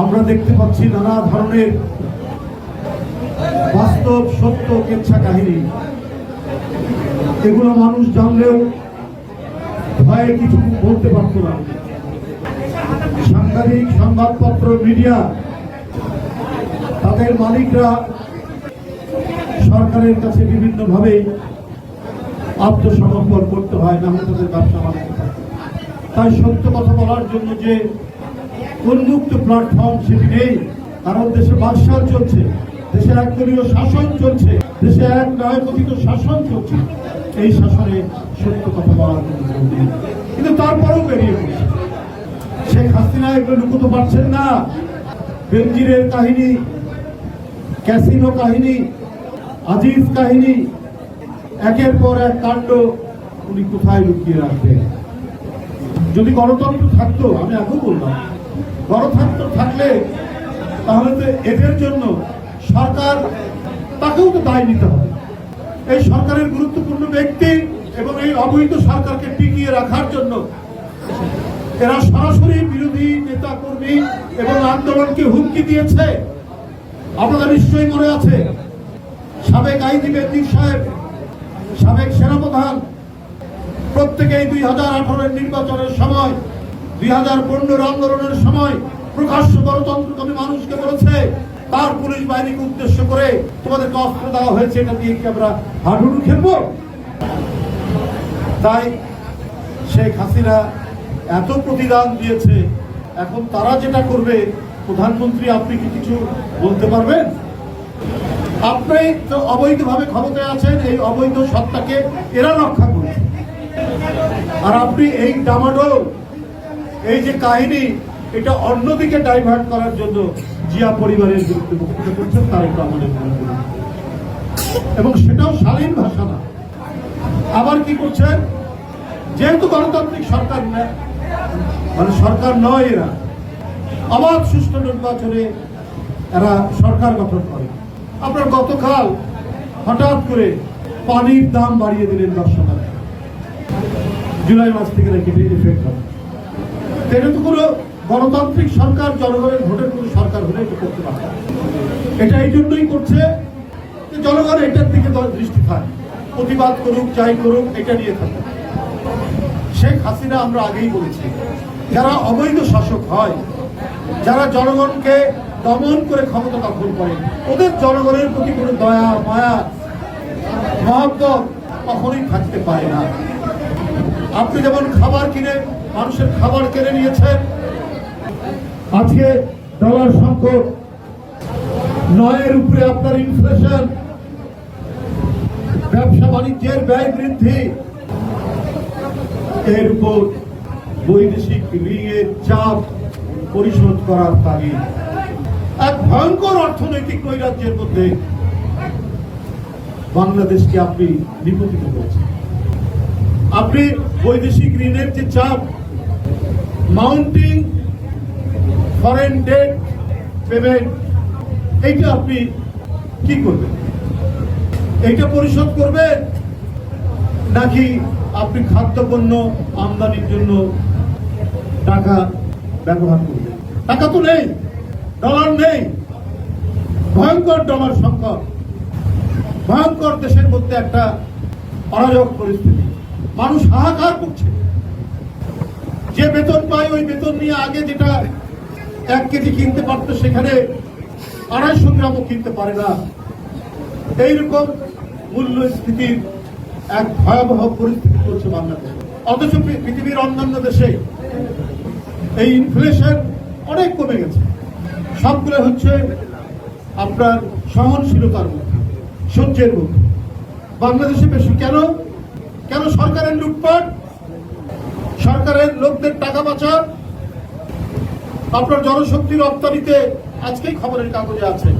আমরা দেখতে পাচ্ছি নানা ধরনের বাস্তব সত্য কেচ্ছা কাহিনী। এগুলো মানুষ জানলেও ভয়ে কিছু বলতে পারতো না। সাংবাদিক, সংবাদপত্র, মিডিয়া, তাদের মালিকরা সরকারের কাছে বিভিন্নভাবে আত্মসমর্পণ করতে হয়, না তাদের ব্যবসা বাণিজ্য তাই সত্য কথা বলার জন্য যে উন্মুক্ত প্ল্যাটফর্ম সেটি নেই। কারণ দেশে বাদশাহ চলছে, দেশে একদলীয় শাসন চলছে, দেশে এক ন্যায়পতিত শাসন চলছে। এই শাসনে সত্য কথা বলার কিন্তু তারপরেও বেরিয়ে পড়ছে। শেখ হাসিনা এগুলো লুকোতে পারছেন না। বেনজিরের কাহিনী, ক্যাসিনো কাহিনী, আজিজ কাহিনী, একের পর এক কাণ্ড উনি কোথায় লুকিয়ে রাখবেন? যদি গণতন্ত্র থাকতো, আমি আগেও বললাম গণতন্ত্র থাকলে তাহলে তো এদের জন্য সরকার তাকেও তো দায় নিতে হবে। এই সরকারের গুরুত্বপূর্ণ ব্যক্তি এবং এই অবৈধ সরকারকে টিকিয়ে রাখার জন্য এরা সরাসরি বিরোধী নেতা কর্মী এবং আন্দোলনকে হুমকি দিয়েছে। আপনাদের নিশ্চয়ই মনে আছে, সাবেক আইনি বেদিক সাহেব, সাবেক সেনাপ্রধান, প্রত্যেকেই দুই হাজার আঠারোর নির্বাচনের সময় দুই হাজার আন্দোলনের সময় প্রকাশ্য গণতন্ত্রকামী মানুষকে বলেছে, তার পুলিশ বাহিনীকে উদ্দেশ্য করে তোমাদেরকে অস্ত্র দেওয়া হয়েছে, এটা দিয়ে কি আমরা হাডুডু খেলব? তাই শেখ হাসিনা এত প্রতিদান দিয়েছে, এখন তারা যেটা করবে, প্রধানমন্ত্রী আপনি কি কিছু বলতে পারবেন? আপনি তো অবৈধভাবে ক্ষমতায় আছেন, এই অবৈধ সত্তাকে এরা রক্ষা করছে। আর আপনি এই ডামাডোল এই যে কাহিনী, এটা অন্যদিকে ডাইভার্ট করার জন্য জিয়া পরিবারের বিরুদ্ধে করছেন তার একটু আমাদের মনে করুন। এবং সেটাও শালীন ভাষা না। আবার কি করছেন? যেহেতু গণতান্ত্রিক সরকার না মানে সরকার নয় এরা, অবাধ সুষ্ঠু নির্বাচনে এরা সরকার গঠন করে। আপনার গতকাল হঠাৎ করে পানির দাম বাড়িয়ে দিলেন দশ টাকা জুলাই মাস থেকে নাকি এফেক্ট হবে। এটা তো গণতান্ত্রিক সরকার, জনগণের ভোটের কোনো সরকার হলে এটা করতে পারে এটা এই জন্যই করছে যে জনগণ এটার দিকে দৃষ্টি থাকে প্রতিবাদ করুক, যাই করুক, এটা নিয়ে থাকে শেখ হাসিনা আমরা আগেই বলেছি, যারা অবৈধ শাসক হয়, যারা জনগণকে দমন করে ক্ষমতা দখল করে, ওদের জনগণের প্রতি কোনো দয়া, মায়া, মহব্বত কখনোই থাকতে পারে না। আপনি যেমন খাবার কিনে মানুষের খাবার কেড়ে নিয়েছেন, আজকে ডলার সংকট, নয়ের উপরে আপনার ইনফ্লেশন ব্যবসা বাণিজ্যের ব্যয় বৃদ্ধি, এর উপর বৈদেশিক ঋণের চাপ পরিশোধ করার তাগিদ। এক ভয়ঙ্কর অর্থনৈতিক নৈরাজ্যের মধ্যে বাংলাদেশকে আপনি নিপতিত করেছেন। আপনি বৈদেশিক ঋণের যে চাপ মাউন্টিং ফরেন ডেট পেমেন্ট এইটা আপনি কি করবেন? এইটা পরিশোধ করবেন? নাকি আপনি খাদ্যপণ্য আমদানির জন্য টাকা ব্যবহার করবেন? টাকা তো নেই, ডলার নেই। ভয়ঙ্কর ডলার সংকট। ভয়ঙ্কর দেশের মধ্যে একটা অরাজক পরিস্থিতি। মানুষ হাহাকার করছে। যে বেতন পায়, ওই বেতন নিয়ে আগে যেটা এক কেজি কিনতে পারতো, সেখানে আড়াইশো গ্রামও কিনতে পারে না। এইরকম মূল্যস্ফীতির এক ভয়াবহ পরিস্থিতি চলছে বাংলাদেশে। অথচ পৃথিবীর অন্যান্য দেশে এই ইনফ্লেশন অনেক কমে গেছে। সবগুলো হচ্ছে আপনার সহনশীলতার মধ্যে, সহ্যের মধ্যে। বাংলাদেশে বেশি কেন কেন? সরকারের লুটপাট, সরকারের লোকদের টাকা পাচার, আপনার জনশক্তি রপ্তানিতে আজকেই খবরের কাগজে আছে।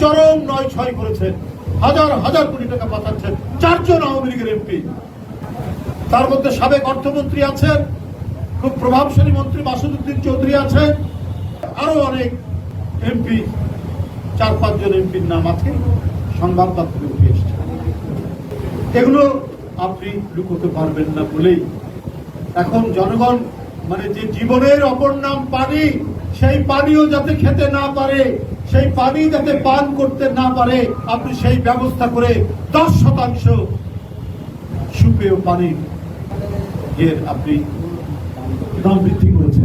চরম নয় ছয় করেছেন, হাজার হাজার কোটি টাকা পাঠাচ্ছেন চারজন আওয়ামী লীগের এমপি। তার মধ্যে সাবেক অর্থমন্ত্রী আছেন, খুব প্রভাবশালী মন্ত্রী মাসুদুদ্দিন চৌধুরী আছেন, আরও অনেক এমপি, চার পাঁচজন এমপির নাম আছে এসছে। এগুলো আপনি লুকোতে পারবেন না বলেই। এখন জনগণ মানে যে জীবনের অপর নাম পানি, সেই পানিও যাতে খেতে না পারে, সেই পানি যাতে পান করতে না পারে, আপনি সেই ব্যবস্থা করে দশ শতাংশ সুপেয় পানির এর আপনি দাম বৃদ্ধি করেছেন।